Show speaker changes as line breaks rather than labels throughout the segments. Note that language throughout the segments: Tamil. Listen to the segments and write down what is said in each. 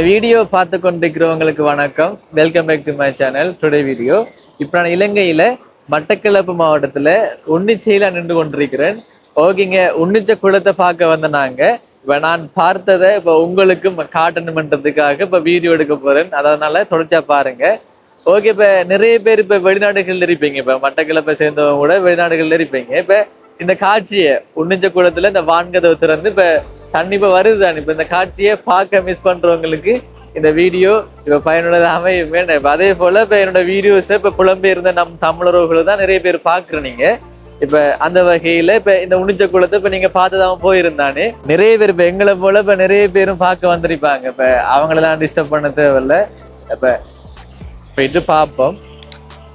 இந்த வீடியோ பார்த்து கொண்டிருக்கிறவங்களுக்கு வணக்கம். Welcome back to my channel today video இப்போ நான் இலங்கையில மட்டக்களப்பு மாவட்டத்துல உன்னிச்சையில நின்று கொண்டிருக்கிறேன். ஓகேங்க உன்னிச்ச குளத்தை பார்க்க வந்த நாங்க. இப்ப நான் பார்த்ததை இப்போ உங்களுக்கும் காட்டணுமன்றதுக்காக இப்போ வீடியோ எடுக்க போறேன். அதனால தொடர்ச்சியாக பாருங்க. ஓகே இப்போ நிறைய பேர் இப்ப வெளிநாடுகளில் இருப்பீங்க. இப்ப மட்டக்களப்பை சேர்ந்தவங்க கூட வெளிநாடுகள்ல இருப்பீங்க. இப்ப இந்த காட்சியை உன்னிச்ச குளத்துல இந்த வான்கதவை திறந்து இப்போ கண்டிப்பாக இப்ப வருது இந்த காட்சியை பார்க்க மிஸ் பண்றவங்களுக்கு இந்த வீடியோ இப்போ பயனுள்ளது அமையுமே. இப்போ அதே போல் இப்போ என்னோட வீடியோஸை இப்போ புலம்பெயர்ந்த நம் தமிழர்களை தான் நிறைய பேர் பாக்குறீங்க இப்போ அந்த வகையில் இப்போ இந்த உணிச்ச குளத்தை இப்போ நீங்கள் பார்த்துதான் போயிருந்தானே. நிறைய பேர் இப்போ எங்களை போல் இப்போ நிறைய பேரும் பார்க்க வந்திருப்பாங்க. இப்போ அவங்களெல்லாம் டிஸ்டர்ப் பண்ண தேவையில்ல. இப்போ போயிட்டு பார்ப்போம்.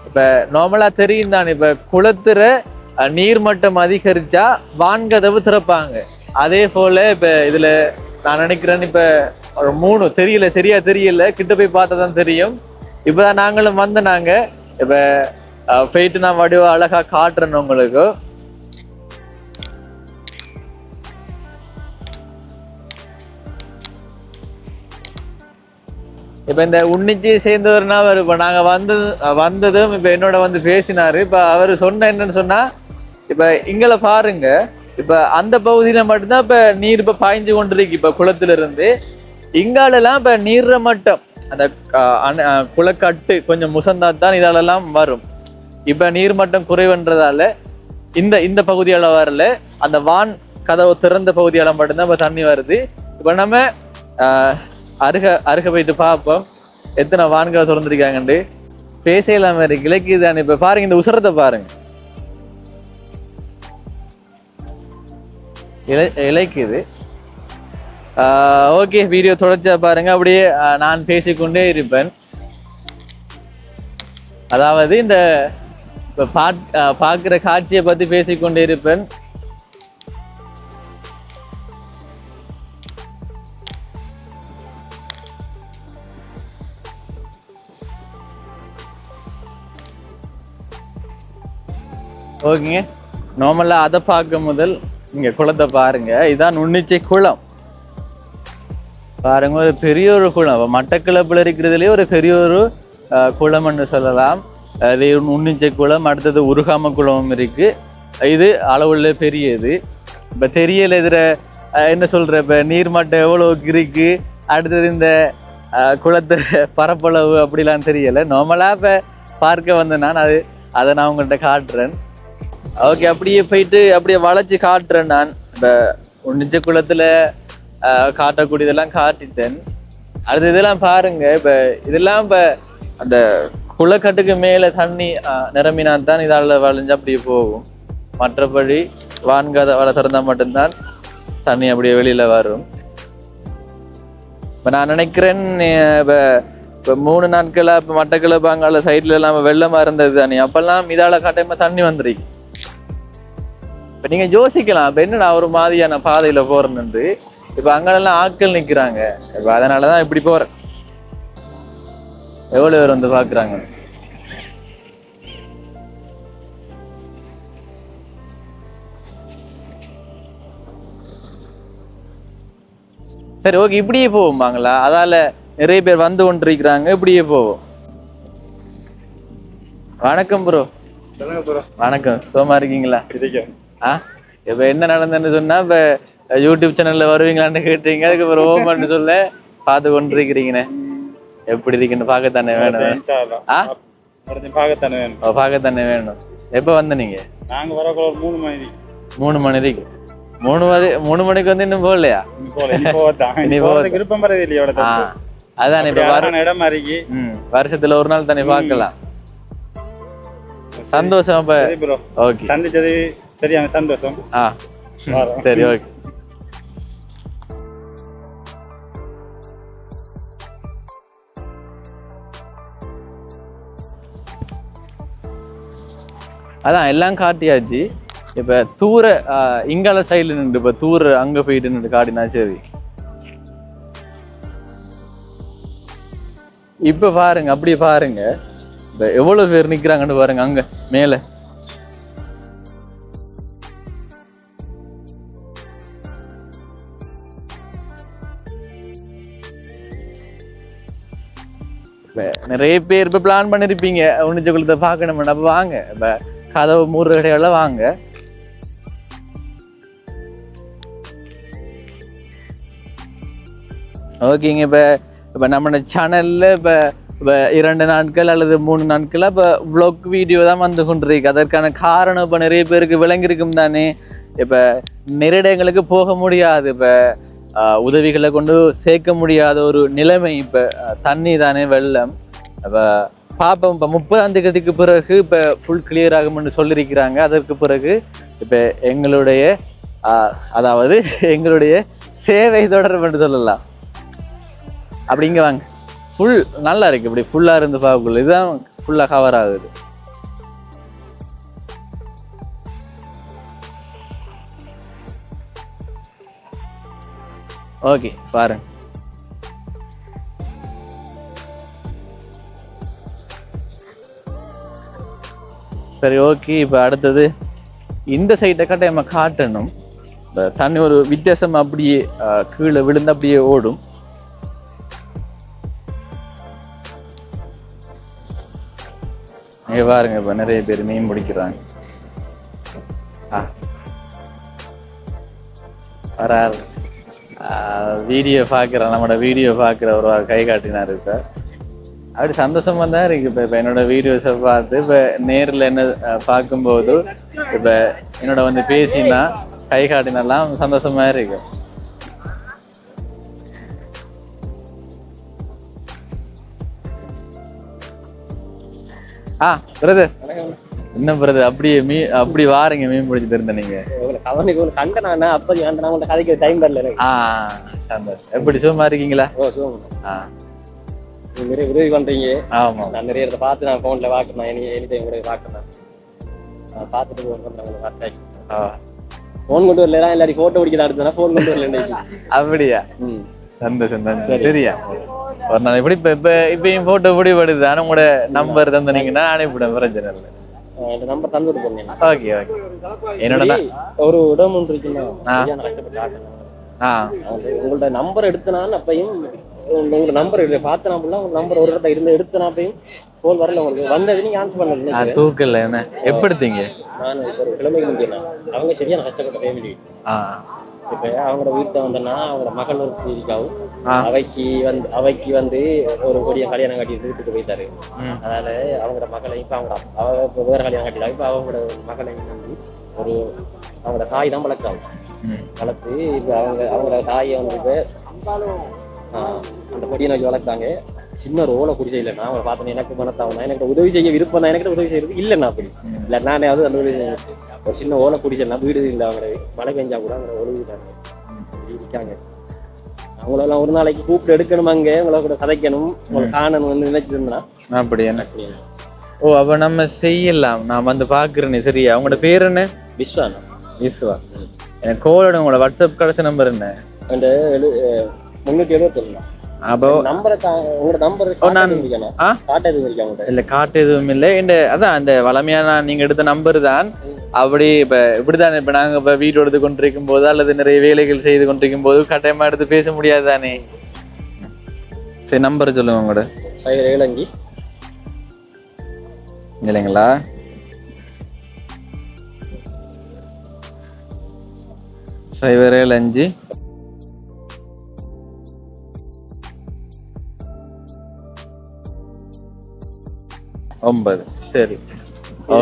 இப்போ நார்மலாக தெரியும் தானே. இப்போ குளத்துற நீர்மட்டம் அதிகரித்தா வான்கதவு திறப்பாங்க. அதே போல இப்ப இதுல நான் நினைக்கிறேன் இப்ப ஒரு மூணு தெரியல சரியா தெரியல. கிட்ட போய் பார்த்தா தான் தெரியும். இப்பதான் நாங்களும் வந்து நாங்க இப்ப போயிட்டு நான் வடிவ அழகா காட்டுறேன் உங்களுக்கு. இப்ப இந்த உன்னிச்சு சேர்ந்தவர்னா அவர் இப்ப நாங்க வந்தது வந்ததும் இப்ப என்னோட வந்து பேசினாரு. இப்ப அவர் சொன்ன என்னன்னு சொன்னா இப்ப இங்களை பாருங்க. இப்ப அந்த பகுதியில மட்டும்தான் இப்ப நீர் இப்ப பாய்ஞ்சு கொண்டிருக்கு இப்ப குளத்துல இருந்து இங்காலெல்லாம் இப்ப நீர்ற மட்டம் அந்த குளக்கட்டு கொஞ்சம் முசந்தாத்தான் இதாலெல்லாம் வரும். இப்ப நீர்மட்டம் குறைவுன்றதால இந்த இந்த பகுதியால வரல. அந்த வான் கதவு திறந்த பகுதியால மட்டும்தான் இப்ப தண்ணி வருது. இப்ப நம்ம ஆஹ், அருக அருக போயிட்டு பார்ப்போம். எத்தனை வான்கதை திறந்துருக்காங்கண்டு பேசலாம் இருக்கு இலக்கியதானே இப்ப பாருங்க இந்த உசரத்தை பாருங்க. இலை இலைக்குது ஓகே வீடியோ தொடர்ச்சியா பாருங்க. அப்படியே நான் பேசிக்கொண்டே இருப்பேன். அதாவது இந்த இப்ப பாட் காட்சியை பத்தி பேசிக்கொண்டே இருப்பேன். ஓகேங்க. நார்மலா அதை பார்க்க முதல். இங்க குளத்தை பாருங்க. இதான் நுண்ணிச்சை குளம். பாருங்க ஒரு பெரிய ஒரு குளம். இப்போ மட்டக்களப்புல இருக்கிறதுலயே ஒரு பெரிய ஒரு குளம்னு சொல்லலாம். அது நுண்ணிச்சை குளம் அடுத்தது உருகாம குளமும் இருக்கு. இது அளவுள்ள பெரியது. இப்ப தெரியல இதுல என்ன சொல்ற இப்ப நீர்மட்டம் எவ்வளவுக்கு இருக்கு? அடுத்தது இந்த அஹ், குளத்து பரப்பளவு அப்படிலாம் தெரியல. நார்மலா இப்ப பார்க்க வந்த நான் அது அதை நான் உங்கள்கிட்ட காட்டுறேன். ஓகே அப்படியே போயிட்டு அப்படியே வளைச்சு காட்டுறேன் நான். இப்போ நிஜ குளத்துல ஆஹ், காட்டக்கூடியதெல்லாம் காட்டிட்டேன். அடுத்து இதெல்லாம் பாருங்க இப்போ இதெல்லாம் இப்ப அந்த குளக்கட்டுக்கு மேல தண்ணி ஆஹ், நிரம்பினா தான் இதால் வளைஞ்சு அப்படியே போகும். மற்றபடி வான்காத வள திறந்தால் மட்டும்தான் தண்ணி அப்படியே வெளியில் வரும். இப்போ நான் நினைக்கிறேன் இப்போ இப்போ மூணு நாட்களா இப்போ மட்டக்களப்பு அங்கால சைட்ல எல்லாம் வெள்ளமா இருந்தது தானே. அப்பெல்லாம் இதால் கட்டாயமாக தண்ணி வந்துருக்கு. இப்ப நீங்க யோசிக்கலாம் இப்ப என்னடா ஒரு மாதிரியான பாதையில போறேன்னு இப்ப அங்கெல்லாம் ஆட்கள் நிக்கிறாங்க. இப்ப அதனாலதான் இப்படி போறேன். எவ்வளவு பேர் வந்து பாக்குறாங்க? சரி ஓகே இப்படியே போவோம்பாங்களா அதால நிறைய பேர் வந்து கொண்டிருக்கிறாங்க இப்படியே போவோம். வணக்கம் ப்ரோ வணக்கம். சோமா இருக்கீங்களா? ஆ? இப்ப என்ன நடந்ததுன்னு சொன்னா இப்ப யூடியூப் சேனல்ல வருவீங்களான்னு கேட்டீங்க. அதுக்கு அப்புறம் ஓமன்னு சொல்ல பார்த்து கொண்டிருக்கிறீங்கண்ணே. எப்படி இருக்குன்னு பார்க்கத்தானே வேணும். ஆ?
பார்க்கத்தானே வேணும்.
பார்க்கத்தானே வேணும். எப்ப வந்த நீங்க?
நாங்க வரக்குள்ள ஒரு மூணு மணி
மூணு மணிக்கு. மூணு மணி மூணு மணிக்கு வந்து இன்னும் போகலையா?
இனி போறதுக்கு விருப்பம் வரது இல்லையோட
ஆ அதான் இப்ப வர
இடம் அறிக்கி
ம் வருஷத்துல ஒரு நாள் தானே பார்க்கலாம். சந்தோஷம் இப்ப ஓகே.
சந்திச்சது சரியான சந்தோஷம்.
ஆ. சரி ஓகே. அதான் எல்லாம் காட்டியாச்சு. இப்ப தூர இங்கால சைடுல நின்று இப்ப தூர அங்க போயிட்டு நின்று காட்டினா சரி. இப்ப பாருங்க அப்படியே பாருங்க. இப்ப எவ்வளவு பேர் நிக்கிறாங்கன்னு பாருங்க அங்க மேல. நிறைய பேர் இப்போ பிளான் பண்ணியிருப்பீங்க உன்னிச்ச குளத்தை பார்க்கணும் அப்போ வாங்க. இப்போ கதவு மூறு கடையெல்லாம் வாங்க. ஓகேங்க. இப்போ இப்போ நம்ம சேனலில் இப்போ இப்போ இரண்டு நாட்கள் அல்லது மூணு நாட்களாக இப்போ vlog வீடியோ தான் வந்து கொண்டிருக்கு. அதற்கான காரணம் இப்போ நிறைய பேருக்கு விளங்கியிருக்கும் தானே. இப்போ நிறைய இடங்களுக்கு போக முடியாது. இப்போ உதவிகளை கொண்டு சேர்க்க முடியாத ஒரு நிலைமை. இப்போ தண்ணி தானே வெள்ளம். இப்போ பார்ப்போம் இப்போ முப்பதாம் தேதிக்கு பிறகு இப்போ ஃபுல் கிளியர் ஆகும்னு சொல்லியிருக்கிறாங்க அதற்கு பிறகு இப்போ எங்களுடைய அதாவது எங்களுடைய சேவை தொடரும் என்று சொல்லலாம். அப்படிங்க வாங்க. ஃபுல் நல்லா இருக்கு இப்படி ஃபுல்லாக இருந்து பார்க்கக்குள்ள இதுதான் ஃபுல்லாக கவர் ஆகுது. ஓகே பாருங்க. சரி ஓகே இப்போ அடுத்தது. இந்த சைட்டை கட்ட நம்ம காட்டணும். தண்ணி ஒரு வித்தியாசம் அப்படியே கீழே விழுந்து அப்படியே ஓடும். இங்கே பாருங்க இப்போ நிறைய பேர் மீன் பிடிக்கிறாங்க. ஆ. வீடியோ பார்க்குற நம்மளோட வீடியோ பார்க்குற ஒரு கை காட்டினார் இப்போ. அப்படி சந்தோஷமா தான் இருக்கு. இப்போ இப்போ என்னோட வீடியோஸை பார்த்து இப்போ நேரில் என்ன பார்க்கும்போது இப்போ என்னோட வந்து பேசினா கை காட்டினெல்லாம் சந்தோஷமா இருக்கு. ஆ பிரதர். என்ன பிரதர் அப்படியே மீ அப்படி வாரீங்க மீன் பிடிச்சிட்டு இருந்த நீங்க.
உங்களுக்கு அவனுக்கு ஒரு கண்ட நான் அப்போ நான் உங்கள்ட்ட கதைக்க டைம் வரல
ஆ சந்தோஷம் எப்படி சும்மா இருக்கீங்களா?
ஓ சொல்லுங்க
ஆ.
நிறைய உதவி பண்றீங்க.
ஆமா.
நான் நிறைய இடத்த பார்த்து நான் ஃபோனில் பார்க்கணும். எனி எனி டைம் கூட பார்க்கணும். நான் பார்த்துட்டு ஃபோன் பண்ணுறேன் உங்களுக்கு. ஃபோன் கொண்டு வரல எல்லாரும் ஃபோட்டோ பிடிக்கிறதா அடுத்தனா ஃபோன் கொண்டு வரல
அப்படியா? சந்தோஷம் தான் சரியா? ஒரு நாள் இப்படி இப்ப இப்ப இப்பயும் போட்டோ இப்படி படுது. ஆனா உங்களோட நம்பர் தந்தனீங்கன்னா அனுப்பிவிட பிரச்சனை இல்லை.
இந்த நம்பர் தந்து விட்டு போங்க
ஓகே ஓகே என்னோட
ஒரு இடம் ஒன்று இருக்குன்னா கஷ்டப்பட்டு
ஆ.
அது உங்கள்ட்ட நம்பர் எடுத்தனான்னு அப்பையும் உங்க- உங்க நம்பர் பார்த்தனா அப்படின்னா உங்க நம்பர் ஒரு இடத்துல இருந்து எடுத்தனா அப்பையும் ஃபோன் வரல உங்களுக்கு. வந்தது நீங்க ஆன்சர் பண்ணது
ஆ, தூக்கல என்ன? எப்படி எடுத்தீங்க
நான் இப்போ ஒரு கிழமைக்கு முந்தினா அவங்க சரியான கஷ்டப்பட்ட ஃபேமிலி
ஆ.
இப்போ அவங்களோட வீட்டை வந்தோன்னா அவங்களோட மகள் ஒரு இருக்காவும்
ஆ.
அவைக்கு வந்து அவைக்கு வந்து ஒரு கொடிய கல்யாணம் கட்டி வீட்டுக்கு போயிட்டாரு. அதனால அவங்களோட மகளை இப்போ அவங்க அவ வேற கல்யாணம் கட்டிட்டா இப்போ அவங்களோட மகளை வந்து ஒரு அவங்களோட தாய் தான் வளர்க்குறாங்க.
ம்.
வளர்த்து இப்போ அவங்க அவங்களோட தாயை வந்து அந்த கொடியை நோக்கி வளர்த்தாங்க. சின்ன ஒரு ஓலை குடிசை இல்லை நான் அவங்களை பார்த்தேன் எனக்கு மனத்தாவும் எனக்கு உதவி செய்ய விருப்பம் தான் எனக்கு உதவி செய்யறது இல்லைண்ணா அப்படி. இல்லை நானே அது அந்த உதவி. ஒரு சின்ன ஓலை குடிசைனா வீடு இல்லை அவங்க மழை பெஞ்சா கூட அவங்க ஒழுவிட்டாங்க இருக்காங்க. அவங்களெல்லாம் ஒரு நாளைக்கு கூப்பிட்டு எடுக்கணும் அங்க உங்களை கூட கதைக்கணும் உங்களை காணணும் வந்து நினைச்சிருந்தா
அப்படி. என்ன ஓ அப்ப நம்ம செய்யலாம். நான் வந்து பாக்குறேனே சரியா? உங்களோட பேர் என்ன?
விஸ்வானா
ஈஸ்வா எனக்கு கோலோட உங்களோட வாட்ஸ்அப் கிடைச்ச நம்பர் என்ன?
முன்னூற்றி எழுபத்தொன்னு
அப்போ
நம்பரை உங்களோட நம்பர்
ஓ, நான்- ஆ?
காட்டது இருக்கா உங்கள்கிட்ட
இல்ல காட்டு எதுவும் இல்லை. இந்த அதான் அந்த வளமையான நீங்க எடுத்த நம்பர் தான். அப்படி இப்ப இப்படிதான் இப்ப நாங்க இப்ப வீடு எடுத்து கொண்டிருக்கும் போது அல்லது நிறைய வேலைகள் செய்து கொண்டிருக்கும் போது கட்டாயமா எடுத்து பேச முடியாது தானே? சரி நம்பர் சொல்லுங்க உங்களோட.
சைவர் ஏழங்கி
இல்லைங்களா? சைபர் ஏழு அஞ்சு ஒன்பது சரி.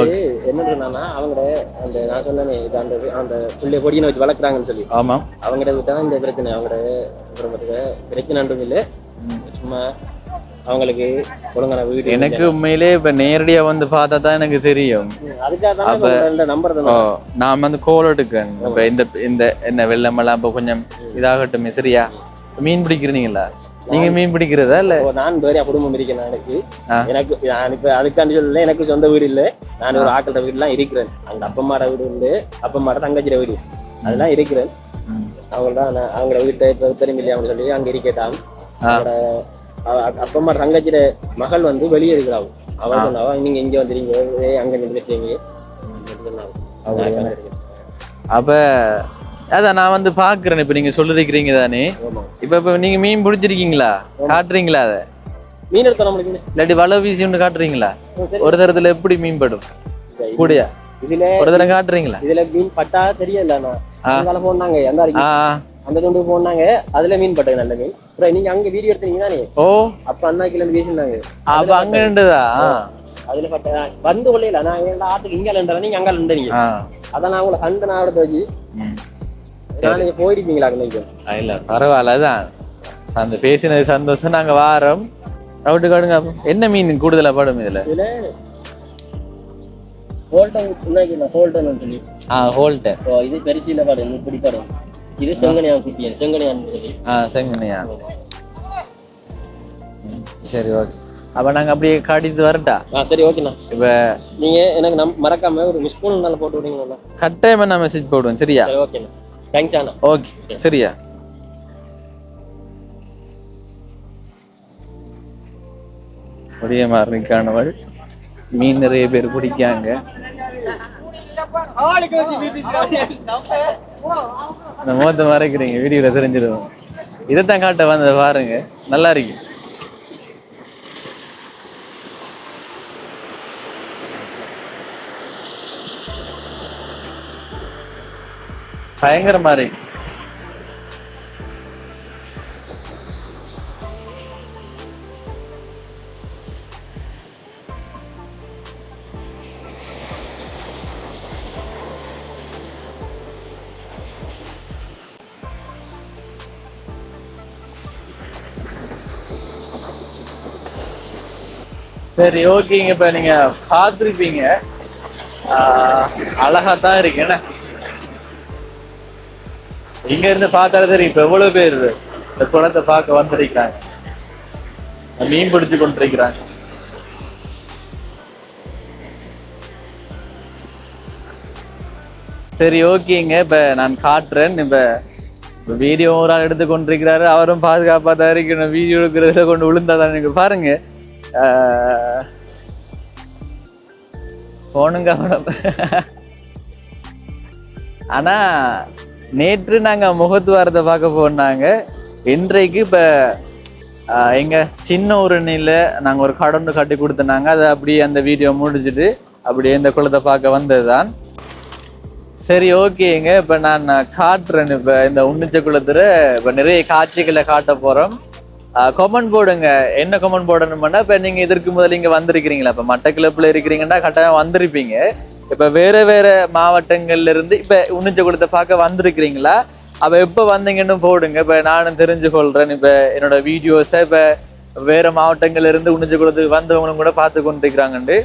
இது என்ன சொன்னா அவங்களோட அந்த நான் சொன்னேனே அந்த அந்த புள்ளைய கொடியை வச்சு வளர்க்குறாங்கன்னு சொல்லி.
ஆமாம்
அவங்கள்ட்ட விட்டா இந்த பிரச்சனை அவங்களோட பிரச்சனைன்றும் இல்லை. சும்மா அவங்களுக்கு ஒழுங்கான வீடு
எனக்கு உண்மையிலே இப்ப நேரடியா வந்து பார்த்தா தான் எனக்கு தெரியும். நான் வந்து கோல் எடுக்கேன். இப்ப இந்த இந்த என்ன வெள்ளமெல்லாம் இப்ப கொஞ்சம் இதாகட்டும் சரியா? மீன் பிடிக்கிறீங்களா? நீங்க மீன் பிடிக்கிறதா இல்ல?
நான் வேற குடும்பம் இருக்கேன் எனக்கு. எனக்கு நான் இப்ப அதுக்காண்டி சொல்லல எனக்கு சொந்த வீடு இல்ல. நான் ஒரு ஆக்கள்கிட்ட வீடுலாம் இருக்கிறேன். அங்க அப்பம்மாட வீடு உண்டு. அப்பம்மாட தங்கச்சிட வீடு. அதெல்லாம் இருக்கிறேன்.
ம்.
அவங்க தான் அவங்களோட வீட்டை இப்போ அவங்க சொல்லி அங்க இருக்கட்டாம். அவ- அப்பம்மா தங்கச்சிட மகள் வந்து வெளியே இருக்கிறாங்க அவள் சொன்னாவா நீங்க இங்க வந்துறீங்க ஏய், அங்க நின்றுட்டீங்க
அப்ப அதான் நான் வந்து பாக்குறேன் இப்ப நீங்க சொல்லிருக்கிறீங்க தானே. இப்ப இப்ப நீங்க மீன் பிடிச்சிருக்கீங்களா? காட்டுறீங்களா அத?
மீன் எடுத்தோம் நம்மளுக்கு.
இல்லாட்டி வலை வீசி ஒன்று காட்டுறீங்களா? ஒரு தரத்துல எப்படி மீன் படும்? கூடியா?
இதுல
ஒரு தரம் காட்டுறீங்களா?
இதுல மீன் பட்டா தெரியல நான் போனாங்க எந்த. அந்த துண்டு போனாங்க அதுல மீன் பட்டது நல்ல மீன். அப்புறம் நீங்க அங்க வீடியோ எடுத்தீங்க தானே?
ஓ.
அப்ப அண்ணா கிலோ பேசினாங்க
அப்ப அங்க நின்றுதா?
அதுல பட்ட வந்து கொள்ளையில. நான் ஆட்டுக்கு இங்க லண்டா நீங்க அங்க
ஆ.
அதான் நான் உங்களை கண்டு நான் எடுத்து வச்சு நீங்க போயிருப்பீங்களா
ஆ, இல்ல பரவாயில்ல அதான். அந்த பேசினது சந்தோஷம். நாங்க வாரம். அவுட்டு காடுங்க. என்ன மீன் கூடுதலா படும் இதுல?
ஹோல்டன் இது பெருசில பாடு இப்படி பாடு இது செங்கனியான் குட்டியன் செங்கனியான் சொல்லி.
ஆ செங்கனியா. சரி ஓகே. அப்ப நாங்க அப்படியே காட்டிட்டு வரட்டா?
ஆ சரி ஓகேண்ணா.
இப்ப
நீங்க எனக்கு நம் மறக்காம ஒரு மிஸ் பண்ணால போட்டு விடுங்களா
கட்டாயமா நான் மெசேஜ் போடுவேன் சரியா?
சரி ஓகேண்ணா. தேங்க்ஸ் அண்ணா.
ஓகே சரியா? முடியமாறனுக்கானவள் மீன் நிறைய பேர் பிடிக்காங்க. இந்த முகத்தை மறைக்கிறீங்க வீடியோல தெரிஞ்சிடும். இதைத்தான் காட்ட வந்ததை பாருங்க. நல்லா இருக்கு. பயங்கரமா இருக்கு சரி ஓகேங்க இப்ப நீங்க பார்த்துருப்பீங்க. அழகா தான் இருக்கு. என்ன? இங்க இருந்து பார்த்தாலே தெரியும் இப்ப எவ்வளவு பேர் இந்த குளத்தை பார்க்க வந்திருக்கிறாங்க மீன் பிடிச்சு கொண்டிருக்கிறாங்க. சரி ஓகேங்க. இப்ப நான் காட்டுறேன். இப்ப வீடியோ ஒரு ஆள் எடுத்து கொண்டிருக்கிறாரு. அவரும் பாதுகாப்பா தான் இருக்கணும். வீடியோ எடுக்கிறதுல கொண்டு விழுந்தாதான் எனக்கு பாருங்க. ஆஹ், போனுங்க அவனம் ஆனா நேற்று நாங்க முகத்துவாரத்தை பார்க்க போனாங்க. இன்றைக்கு இப்ப எங்கள் எங்க சின்ன ஊரணியில் நாங்க ஒரு கடன்னு கட்டி கொடுத்தனாங்க. அதை அப்படியே அந்த வீடியோ முடிச்சுட்டு அப்படியே இந்த குளத்தை பார்க்க வந்ததுதான். சரி ஓகேங்க இப்ப நான் காட்டுறேன். இப்ப இந்த உன்னிச்ச குளத்துல இப்ப நிறைய காட்சிகளை காட்ட போறோம். கமெண்ட் போடுங்க. என்ன கமெண்ட் போடணும்னா இப்ப நீங்க இதற்கு முதல்ல இங்க வந்திருக்கிறீங்களா? இப்ப மட்டக்கிளப்புல இருக்கிறீங்கன்னா கட்டாயம் வந்திருப்பீங்க. இப்ப வேற வேற மாவட்டங்கள்ல இருந்து இப்ப உன்னிச்ச குளத்தை பார்க்க வந்திருக்கிறீங்களா? அப்ப எப்ப வந்தீங்கன்னு போடுங்க. இப்ப நானும் தெரிஞ்சு கொள்றேன் இப்ப என்னோட வீடியோஸை இப்ப வேற மாவட்டங்கள்ல இருந்து உன்னிச்ச குளத்துக்கு வந்தவங்களும் கூட பார்த்து கொண்டிருக்கிறாங்கண்டு.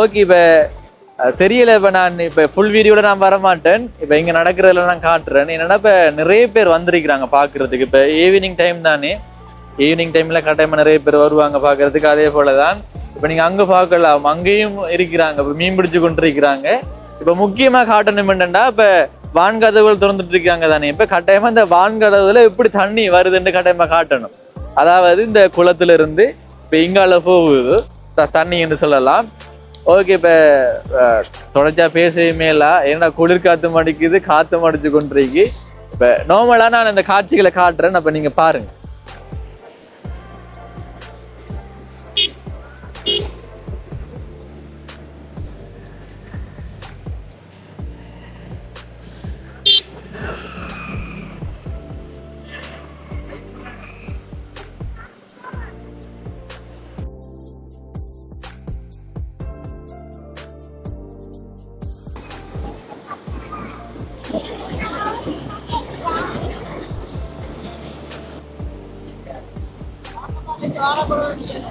ஓகே இப்ப தெரியல இப்ப நான் இப்ப ஃபுல் வீடியோல நான் வர மாட்டேன் இப்ப இங்க நடக்கிறதுல நான் காட்டுறேன். என்னன்னா இப்ப நிறைய பேர் வந்திருக்கிறாங்க பாக்குறதுக்கு இப்ப ஈவினிங் டைம் தானே. ஈவினிங் டைம்ல கட்டாயமா நிறைய பேர் வருவாங்க பாக்குறதுக்கு அதே போலதான் இப்போ நீங்கள் அங்கே பார்க்கலாம். அங்கேயும் இருக்கிறாங்க. இப்போ மீன் பிடிச்சு கொண்டிருக்கிறாங்க. இப்போ முக்கியமாக காட்டணும் என்னென்னா இப்போ வான்கதவுகள் திறந்துட்டு இருக்காங்க தானே. இப்போ கட்டாயமாக இந்த வான்கதவுல எப்படி தண்ணி வருதுன்னு கட்டாயமாக காட்டணும். அதாவது இந்த குளத்திலிருந்து இப்போ இங்கால போகுது. த- தண்ணி என்று சொல்லலாம். ஓகே இப்போ அஹ், தொடர்ச்சியா பேசவே இல்லை. ஏன்னா குளிர் காற்று மடிக்குது காற்று மடிச்சு கொண்டிருக்கு. இப்போ நார்மலாக நான் இந்த காட்சிகளை காட்டுறேன். அப்போ நீங்கள் பாருங்கள்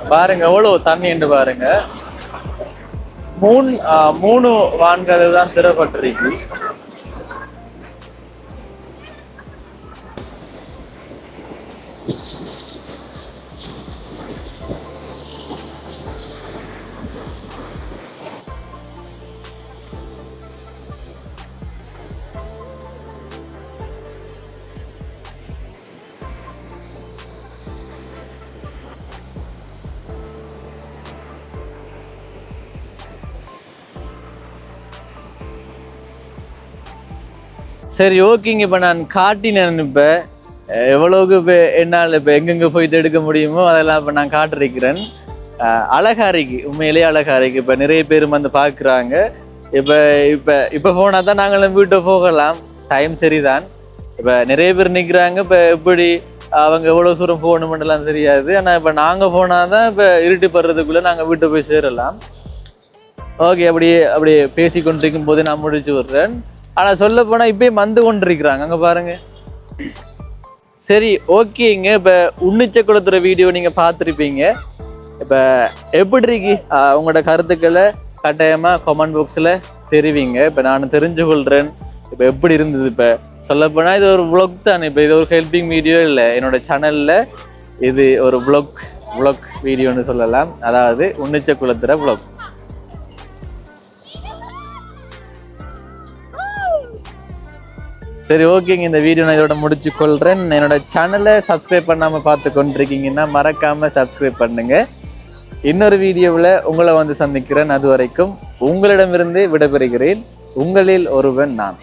பாருங்க எவ்வளவு தண்ணி என்று பாருங்க. மூணு ஆஹ், மூணு வான்கதவு தான் திறப்பட்டிருக்கு. சரி ஓகேங்க இப்போ நான் காட்டினேன் இப்போ எவ்வளோக்கு எவ்வளவுக்கு இப்போ என்னால் இப்போ எங்கெங்கே போயிட்டு எடுக்க முடியுமோ அதெல்லாம் இப்போ நான் காட்டிருக்கிறேன். அஹ் அழகா இருக்கு உண்மையிலேயே அழகா இருக்கு இப்போ நிறைய பேர் வந்து பார்க்குறாங்க இப்போ இப்போ இப்போ போனால் தான் நாங்களும் வீட்டை போகலாம். டைம் சரிதான். இப்போ நிறைய பேர் நிற்கிறாங்க இப்போ எப்படி அவங்க எவ்வளோ தூரம் போகணுமெண்டெல்லாம் தெரியாது. ஆனால் இப்போ நாங்கள் போனால் தான் இப்போ இருட்டு படுறதுக்குள்ளே நாங்கள் வீட்டை போய் சேரலாம். ஓகே அப்படியே அப்படியே பேசி கொண்டிருக்கும் போது நான் முடிச்சு விடுறேன். ஆனால் சொல்ல போனால் இப்பயும் வந்து கொண்டிருக்கிறாங்க. அங்கே பாருங்க. சரி ஓகேங்க. இப்போ உன்னிச்ச கொடுத்துற வீடியோ நீங்கள் பார்த்துருப்பீங்க. இப்போ எப்படி இருக்கு? உங்களோட கருத்துக்களை கட்டாயமாக கமெண்ட் பாக்ஸில் தெரிவிங்க. இப்போ நான் தெரிஞ்சு கொள்கிறேன் இப்போ எப்படி இருந்தது இப்போ? சொல்லப்போனால் இது ஒரு vlog தானே. இப்போ இது ஒரு ஹெல்பிங் வீடியோ இல்லை. என்னோட சேனலில் இது ஒரு vlog vlog வீடியோன்னு சொல்லலாம். அதாவது உன்னிச்ச குளத்துற vlog. சரி ஓகேங்க. இந்த வீடியோ நான் இதோட முடிச்சு கொள்கிறேன் என்னோட சேனலை சப்ஸ்கிரைப் பண்ணாமல் பார்த்து கொண்டிருக்கீங்கன்னா மறக்காமல் சப்ஸ்கிரைப் பண்ணுங்க. இன்னொரு வீடியோவில் உங்களை வந்து சந்திக்கிறேன். அது வரைக்கும் உங்களிடமிருந்து விடைபெறுகிறேன். உங்களில் ஒருவன் நான்.